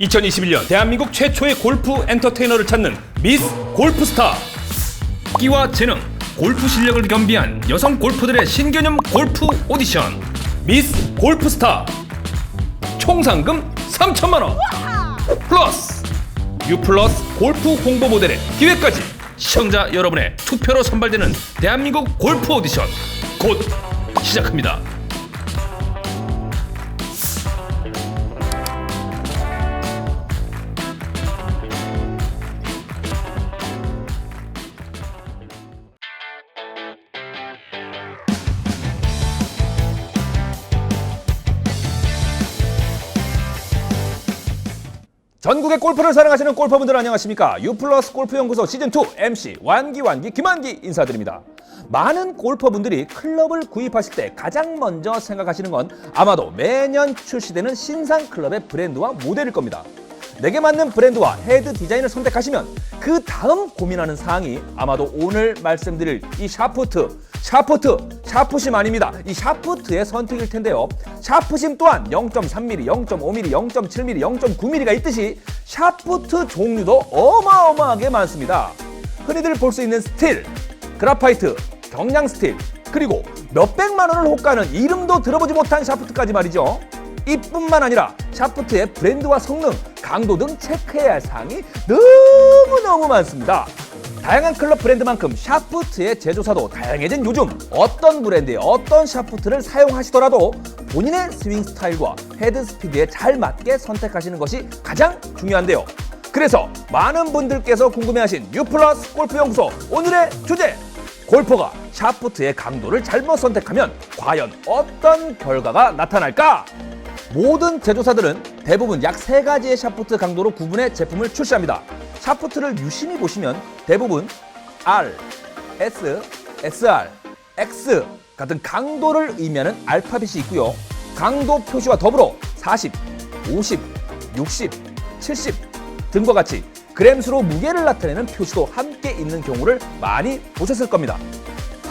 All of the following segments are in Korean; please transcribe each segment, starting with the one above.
2021년 대한민국 최초의 골프 엔터테이너를 찾는 미스 골프스타. 끼와 재능, 골프 실력을 겸비한 여성 골퍼들의 신개념 골프 오디션. 미스 골프스타. 총 상금 3천만 원. 플러스 U 플러스 골프 홍보 모델의 기회까지 시청자 여러분의 투표로 선발되는 대한민국 골프 오디션. 곧 시작합니다. 전국의 골프를 사랑하시는 골퍼분들 안녕하십니까? 유플러스 골프연구소 시즌2 MC 완기완기 김완기 인사드립니다. 많은 골퍼분들이 클럽을 구입하실 때 가장 먼저 생각하시는 건 아마도 매년 출시되는 신상 클럽의 브랜드와 모델일 겁니다. 내게 맞는 브랜드와 헤드 디자인을 선택하시면 그 다음 고민하는 사항이 아마도 오늘 말씀드릴 이 샤프트, 샤프트, 샤프심 아닙니다. 이 샤프트의 선택일 텐데요. 샤프심 또한 0.3mm, 0.5mm, 0.7mm, 0.9mm가 있듯이 샤프트 종류도 어마어마하게 많습니다. 흔히들 볼 수 있는 스틸, 그라파이트, 경량 스틸, 그리고 몇백만 원을 호가하는 이름도 들어보지 못한 샤프트까지 말이죠. 이뿐만 아니라 샤프트의 브랜드와 성능, 강도 등 체크해야 할 사항이 너무너무 많습니다. 다양한 클럽 브랜드만큼 샤프트의 제조사도 다양해진 요즘 어떤 브랜드의 어떤 샤프트를 사용하시더라도 본인의 스윙 스타일과 헤드 스피드에 잘 맞게 선택하시는 것이 가장 중요한데요. 그래서 많은 분들께서 궁금해하신 유플러스 골프 연구소 오늘의 주제 골퍼가 샤프트의 강도를 잘못 선택하면 과연 어떤 결과가 나타날까? 모든 제조사들은 대부분 약 세 가지의 샤프트 강도로 구분해 제품을 출시합니다. 샤프트를 유심히 보시면 대부분 R, S, SR, X 같은 강도를 의미하는 알파벳이 있고요. 강도 표시와 더불어 40, 50, 60, 70 등과 같이 그램수로 무게를 나타내는 표시도 함께 있는 경우를 많이 보셨을 겁니다.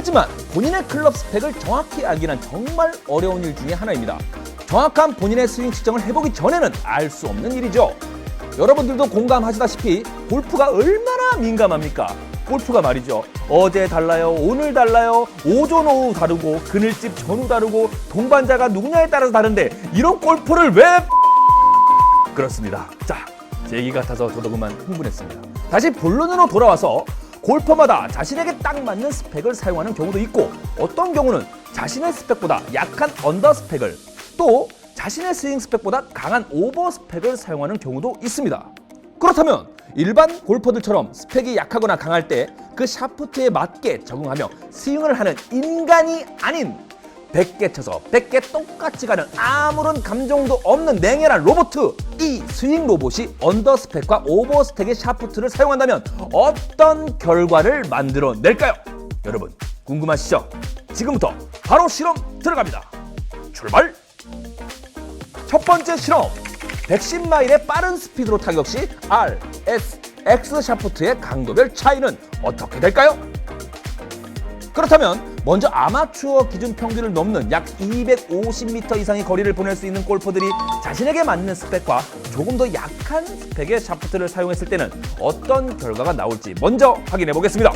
하지만 본인의 클럽 스펙을 정확히 알기는 정말 어려운 일 중에 하나입니다. 정확한 본인의 스윙 측정을 해보기 전에는 알 수 없는 일이죠. 여러분들도 공감하시다시피 골프가 얼마나 민감합니까? 골프가 말이죠. 어제 달라요, 오늘 달라요, 오전 오후 다르고 그늘집 전후 다르고 동반자가 누구냐에 따라서 다른데 이런 골프를 왜 그렇습니다. 자, 제 얘기 같아서 저도 그만 흥분했습니다. 다시 본론으로 돌아와서 골퍼마다 자신에게 딱 맞는 스펙을 사용하는 경우도 있고 어떤 경우는 자신의 스펙보다 약한 언더 스펙을 또 자신의 스윙 스펙보다 강한 오버 스펙을 사용하는 경우도 있습니다. 그렇다면 일반 골퍼들처럼 스펙이 약하거나 강할 때 그 샤프트에 맞게 적응하며 스윙을 하는 인간이 아닌 100개 쳐서 100개 똑같이 가는 아무런 감정도 없는 냉혈한 로봇 이 스윙 로봇이 언더 스펙과 오버 스펙의 샤프트를 사용한다면 어떤 결과를 만들어낼까요? 여러분 궁금하시죠? 지금부터 바로 실험 들어갑니다. 출발! 첫 번째 실험 110마일의 빠른 스피드로 타격 시 R, S, X 샤프트의 강도별 차이는 어떻게 될까요? 그렇다면 먼저 아마추어 기준 평균을 넘는 약 250m 이상의 거리를 보낼 수 있는 골퍼들이 자신에게 맞는 스펙과 조금 더 약한 스펙의 샤프트를 사용했을 때는 어떤 결과가 나올지 먼저 확인해 보겠습니다.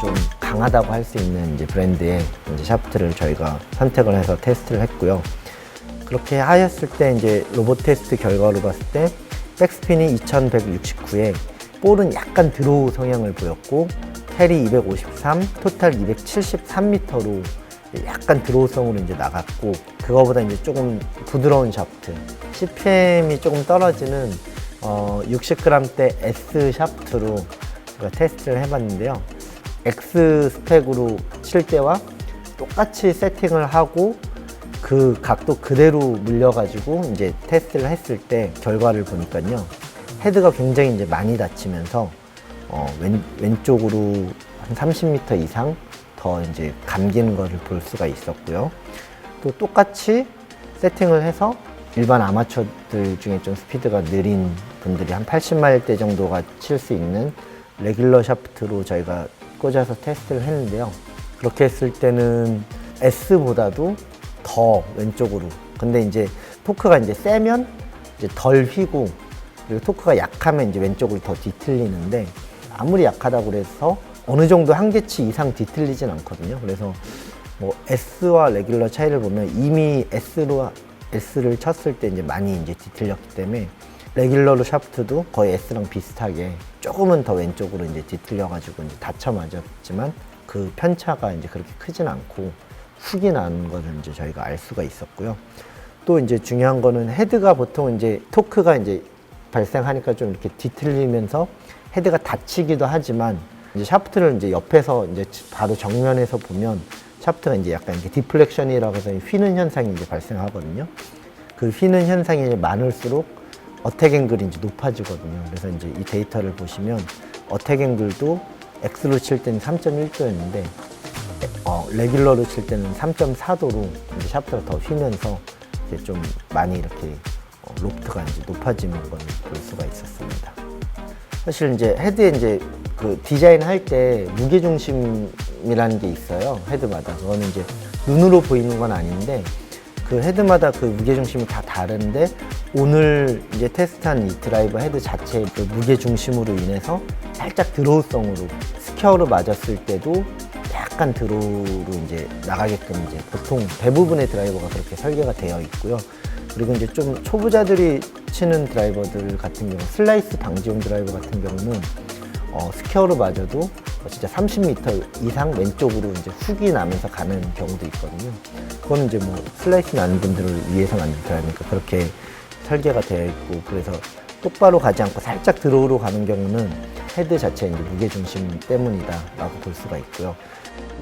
좀 강하다고 할 수 있는 이제 브랜드의 이제 샤프트를 저희가 선택을 해서 테스트를 했고요. 그렇게 하였을 때 이제 로봇 테스트 결과로 봤을 때 백스핀이 2169에 볼은 약간 드로우 성향을 보였고 텔이 253, 토탈 273m로 약간 드로우성으로 이제 나갔고 그거보다 이제 조금 부드러운 샤프트 CPM이 조금 떨어지는 어 60g대 S 샤프트로 제가 테스트를 해봤는데요. X 스펙으로 칠 때와 똑같이 세팅을 하고 그 각도 그대로 물려가지고 이제 테스트를 했을 때 결과를 보니까요. 헤드가 굉장히 이제 많이 다치면서 어, 왼, 왼쪽으로 한 30m 이상 더 이제 감기는 것을 볼 수가 있었고요. 또 똑같이 세팅을 해서 일반 아마추어들 중에 좀 스피드가 느린 분들이 한 80마일대 정도가 칠 수 있는 레귤러 샤프트로 저희가 꽂아서 테스트를 했는데요. 그렇게 했을 때는 S보다도 더 왼쪽으로. 근데 이제 토크가 이제 세면 이제 덜 휘고 그리고 토크가 약하면 이제 왼쪽으로 더 뒤틀리는데 아무리 약하다고 그래서 어느 정도 한계치 이상 뒤틀리진 않거든요. 그래서 뭐 S와 레귤러 차이를 보면 이미 S로 S를 쳤을 때 이제 많이 이제 뒤틀렸기 때문에 레귤러로 샤프트도 거의 S랑 비슷하게 조금은 더 왼쪽으로 이제 뒤틀려가지고 이제 다쳐 맞았지만 그 편차가 이제 그렇게 크진 않고 훅이 나는 것을 이제 저희가 알 수가 있었고요. 또 이제 중요한 거는 헤드가 보통 이제 토크가 이제 발생하니까 좀 이렇게 뒤틀리면서 헤드가 다치기도 하지만 이제 샤프트를 이제 옆에서 이제 바로 정면에서 보면 샤프트가 이제 약간 이렇게 디플렉션이라고 해서 휘는 현상이 이제 발생하거든요. 그 휘는 현상이 많을수록 어택 앵글이 이제 높아지거든요. 그래서 이제 이 데이터를 보시면 어택 앵글도 X로 칠 때는 3.1도였는데 어, 레귤러로 칠 때는 3.4도로 이제 샤프트가 더 휘면서 이제 좀 많이 이렇게 어, 로프트가 이제 높아지는 걸 볼 수가 있었습니다. 사실 이제 헤드에 이제 그 디자인 할 때 무게 중심이라는 게 있어요. 헤드마다. 그거는 이제 눈으로 보이는 건 아닌데 그 헤드마다 그 무게 중심이 다 다른데 오늘 이제 테스트한 이 드라이버 헤드 자체의 그 무게 중심으로 인해서 살짝 드로우성으로 스퀘어로 맞았을 때도 약간 드로우로 이제 나가게끔 이제 보통 대부분의 드라이버가 그렇게 설계가 되어 있고요. 그리고 이제 좀 초보자들이 치는 드라이버들 같은 경우 슬라이스 방지용 드라이버 같은 경우는 어, 스퀘어로 맞아도 어, 진짜 30m 이상 왼쪽으로 이제 훅이 나면서 가는 경우도 있거든요. 그거는 이제 뭐 슬라이스 나는 분들을 위해서 만든 드라이버니까 그렇게 설계가 되어 있고 그래서 똑바로 가지 않고 살짝 드로우로 가는 경우는 헤드 자체 이제 무게 중심 때문이다라고 볼 수가 있고요.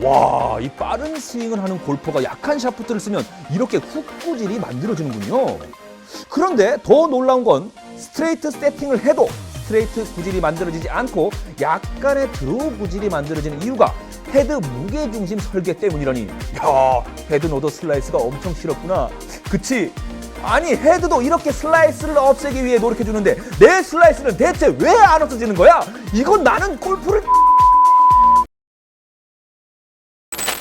와, 이 빠른 스윙을 하는 골퍼가 약한 샤프트를 쓰면 이렇게 훅 구질이 만들어지는군요. 그런데 더 놀라운 건 스트레이트 세팅을 해도 스트레이트 구질이 만들어지지 않고 약간의 드로우 구질이 만들어지는 이유가 헤드 무게 중심 설계 때문이라니. 야, 헤드 노드 슬라이스가 엄청 싫었구나. 그치? 아니 헤드도 이렇게 슬라이스를 없애기 위해 노력해 주는데 내 슬라이스는 대체 왜 안 없어지는 거야? 이건 나는 골프를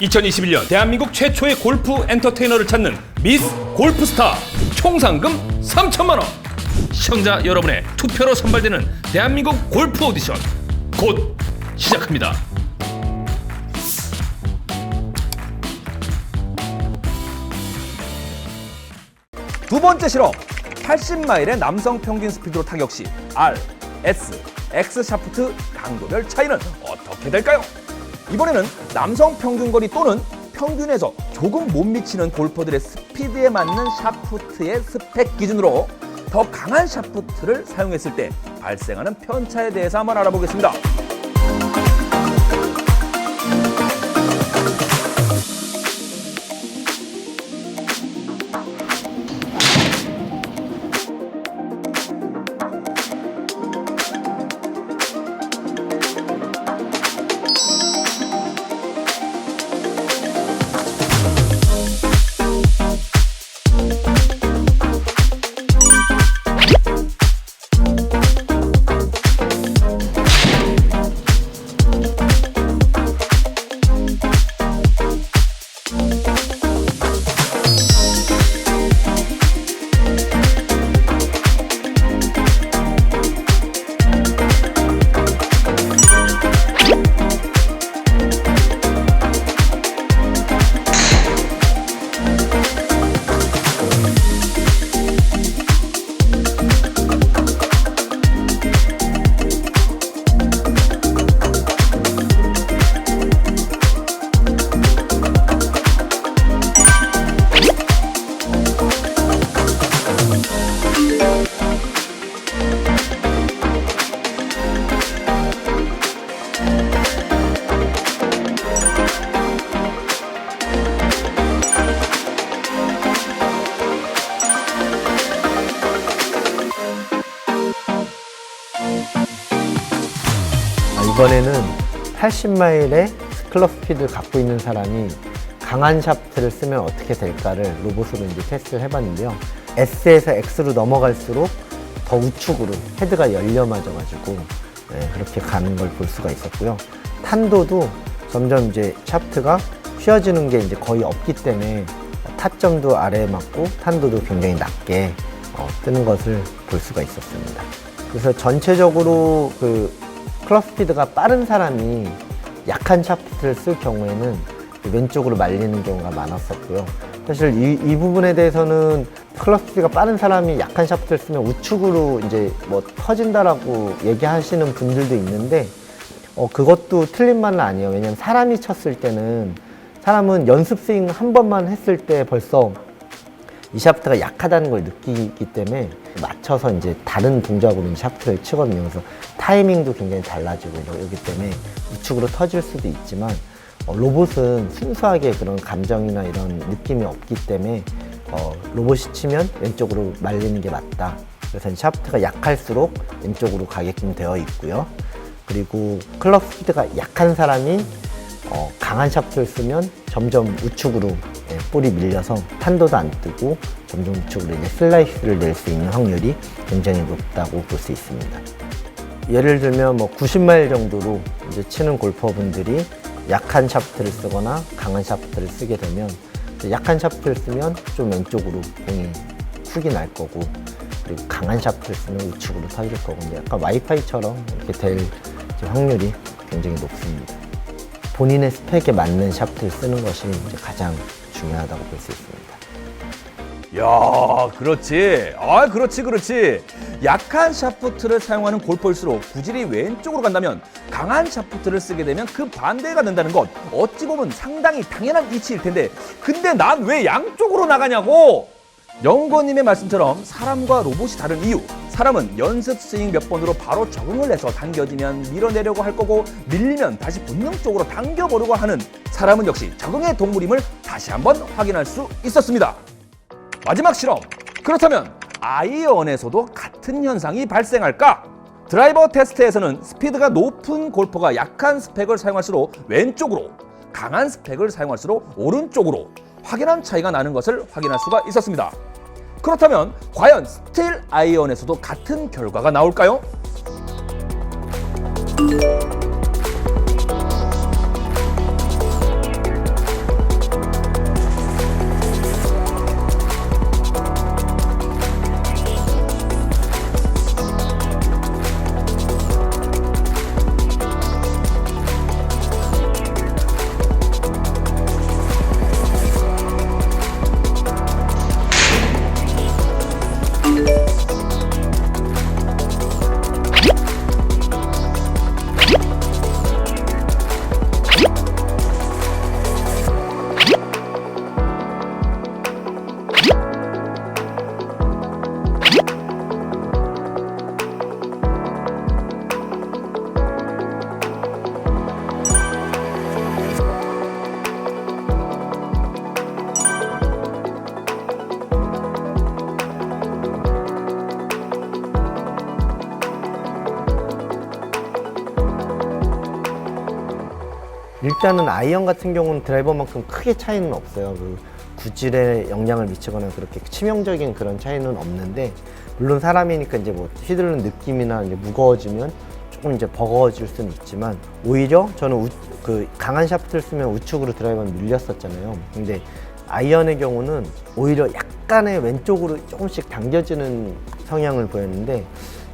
2021년 대한민국 최초의 골프 엔터테이너를 찾는 미스 골프스타 총 상금 3천만 원. 시청자 여러분의 투표로 선발되는 대한민국 골프 오디션 곧 시작합니다. 두 번째 실험 80마일의 남성 평균 스피드로 타격 시 R, S, X 샤프트 강도별 차이는 어떻게 될까요? 이번에는 남성 평균 거리 또는 평균에서 조금 못 미치는 골퍼들의 스피드에 맞는 샤프트의 스펙 기준으로 더 강한 샤프트를 사용했을 때 발생하는 편차에 대해서 한번 알아보겠습니다. 이번에는 80마일의 클럽 스피드를 갖고 있는 사람이 강한 샤프트를 쓰면 어떻게 될까를 로봇으로 이제 테스트를 해봤는데요. S에서 X로 넘어갈수록 더 우측으로 헤드가 열려 맞아가지고 네, 그렇게 가는 걸 볼 수가 있었고요. 탄도도 점점 이제 샤프트가 휘어지는 게 이제 거의 없기 때문에 타점도 아래에 맞고 탄도도 굉장히 낮게 어, 뜨는 것을 볼 수가 있었습니다. 그래서 전체적으로 그 클럽 스피드가 빠른 사람이 약한 샤프트를 쓸 경우에는 왼쪽으로 말리는 경우가 많았었고요. 사실 이, 이 부분에 대해서는 클럽 스피드가 빠른 사람이 약한 샤프트를 쓰면 우측으로 이제 뭐 터진다라고 얘기하시는 분들도 있는데 어, 그것도 틀린 말은 아니에요. 왜냐면 사람이 쳤을 때는 사람은 연습 스윙 한 번만 했을 때 벌써 이 샤프트가 약하다는 걸 느끼기 때문에 맞춰서 이제 다른 동작으로 이 샤프트를 치거든요. 그래서 타이밍도 굉장히 달라지고 이러기 때문에 우측으로 터질 수도 있지만 어, 로봇은 순수하게 그런 감정이나 이런 느낌이 없기 때문에 어, 로봇이 치면 왼쪽으로 말리는 게 맞다. 그래서 이 샤프트가 약할수록 왼쪽으로 가게끔 되어 있고요. 그리고 클럽 스피드가 약한 사람이 어, 강한 샤프트를 쓰면 점점 우측으로 예, 볼이 밀려서 탄도도 안 뜨고 점점 우측으로 이제 슬라이스를 낼 수 있는 확률이 굉장히 높다고 볼 수 있습니다. 예를 들면 뭐 90마일 정도로 이제 치는 골퍼분들이 약한 샤프트를 쓰거나 강한 샤프트를 쓰게 되면 약한 샤프트를 쓰면 좀 왼쪽으로 공이 훅이 날 거고 그리고 강한 샤프트를 쓰면 우측으로 터질 거고 약간 와이파이처럼 이렇게 될 확률이 굉장히 높습니다. 본인의 스펙에 맞는 샤프트를 쓰는 것이 가장 중요하다고 볼 수 있습니다. 야, 그렇지. 아, 그렇지, 그렇지. 약한 샤프트를 사용하는 골퍼일수록 구질이 왼쪽으로 간다면 강한 샤프트를 쓰게 되면 그 반대가 된다는 것. 어찌 보면 상당히 당연한 이치일 텐데, 근데 난 왜 양쪽으로 나가냐고! 영건님의 말씀처럼 사람과 로봇이 다른 이유. 사람은 연습 스윙 몇 번으로 바로 적응을 해서 당겨지면 밀어내려고 할 거고 밀리면 다시 본능적으로 당겨보려고 하는 사람은 역시 적응의 동물임을 다시 한번 확인할 수 있었습니다. 마지막 실험. 그렇다면 아이언에서도 같은 현상이 발생할까? 드라이버 테스트에서는 스피드가 높은 골퍼가 약한 스펙을 사용할수록 왼쪽으로, 강한 스펙을 사용할수록 오른쪽으로 확연한 차이가 나는 것을 확인할 수가 있었습니다. 그렇다면 과연 스틸 아이언에서도 같은 결과가 나올까요? 일단은 아이언 같은 경우는 드라이버만큼 크게 차이는 없어요. 그 구질에 영향을 미치거나 그렇게 치명적인 그런 차이는 없는데 물론 사람이니까 이제 뭐 휘두르는 느낌이나 이제 무거워지면 조금 이제 버거워질 수는 있지만 오히려 저는 우- 그 강한 샤프트를 쓰면 우측으로 드라이버는 밀렸었잖아요. 근데 아이언의 경우는 오히려 약간의 왼쪽으로 조금씩 당겨지는 성향을 보였는데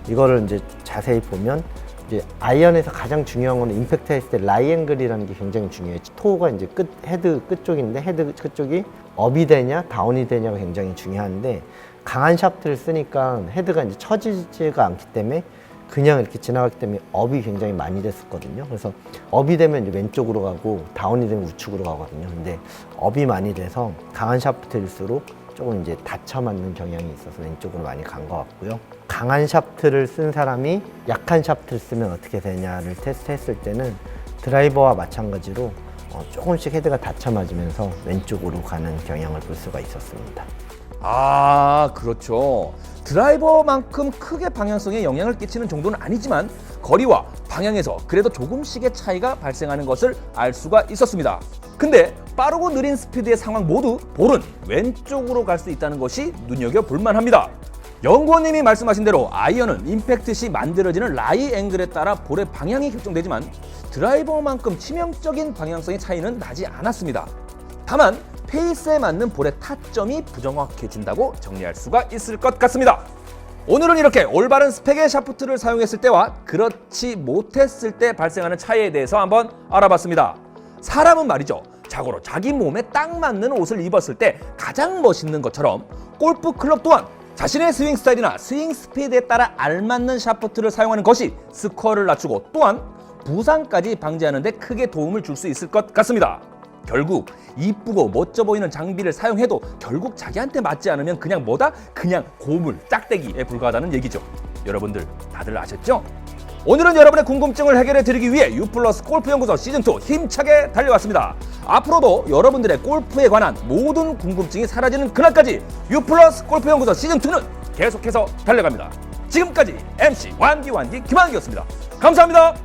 이거를 이제 자세히 보면 이제 아이언에서 가장 중요한 거는 임팩트 했을 때 라이앵글이라는 게 굉장히 중요해요. 토가 이제 끝 헤드 끝 쪽인데 헤드 끝 쪽이 업이 되냐 다운이 되냐가 굉장히 중요한데 강한 샤프트를 쓰니까 헤드가 이제 처지지가 않기 때문에 그냥 이렇게 지나가기 때문에 업이 굉장히 많이 됐었거든요. 그래서 업이 되면 이제 왼쪽으로 가고 다운이 되면 우측으로 가거든요. 근데 업이 많이 돼서 강한 샤프트일수록 조금 이제 닫혀 맞는 경향이 있어서 왼쪽으로 많이 간 것 같고요. 강한 샤프트를 쓴 사람이 약한 샤프트를 쓰면 어떻게 되냐를 테스트했을 때는 드라이버와 마찬가지로 어, 조금씩 헤드가 닫혀 맞으면서 왼쪽으로 가는 경향을 볼 수가 있었습니다. 아, 그렇죠. 드라이버만큼 크게 방향성에 영향을 끼치는 정도는 아니지만 거리와 방향에서 그래도 조금씩의 차이가 발생하는 것을 알 수가 있었습니다. 근데 빠르고 느린 스피드의 상황 모두 볼은 왼쪽으로 갈 수 있다는 것이 눈여겨볼 만합니다. 연구원님이 말씀하신 대로 아이언은 임팩트 시 만들어지는 라이 앵글에 따라 볼의 방향이 결정되지만 드라이버만큼 치명적인 방향성의 차이는 나지 않았습니다. 다만 페이스에 맞는 볼의 타점이 부정확해진다고 정리할 수가 있을 것 같습니다. 오늘은 이렇게 올바른 스펙의 샤프트를 사용했을 때와 그렇지 못했을 때 발생하는 차이에 대해서 한번 알아봤습니다. 사람은 말이죠. 자고로 자기 몸에 딱 맞는 옷을 입었을 때 가장 멋있는 것처럼 골프 클럽 또한 자신의 스윙 스타일이나 스윙 스피드에 따라 알맞는 샤프트를 사용하는 것이 스코어를 낮추고 또한 부상까지 방지하는 데 크게 도움을 줄 수 있을 것 같습니다. 결국 이쁘고 멋져 보이는 장비를 사용해도 결국 자기한테 맞지 않으면 그냥 뭐다? 그냥 고물, 짝대기에 불과하다는 얘기죠. 여러분들 다들 아셨죠? 오늘은 여러분의 궁금증을 해결해 드리기 위해 유플러스 골프 연구소 시즌 2 힘차게 달려왔습니다. 앞으로도 여러분들의 골프에 관한 모든 궁금증이 사라지는 그날까지 유플러스 골프 연구소 시즌 2는 계속해서 달려갑니다. 지금까지 MC 완기완기 김한기였습니다. 감사합니다.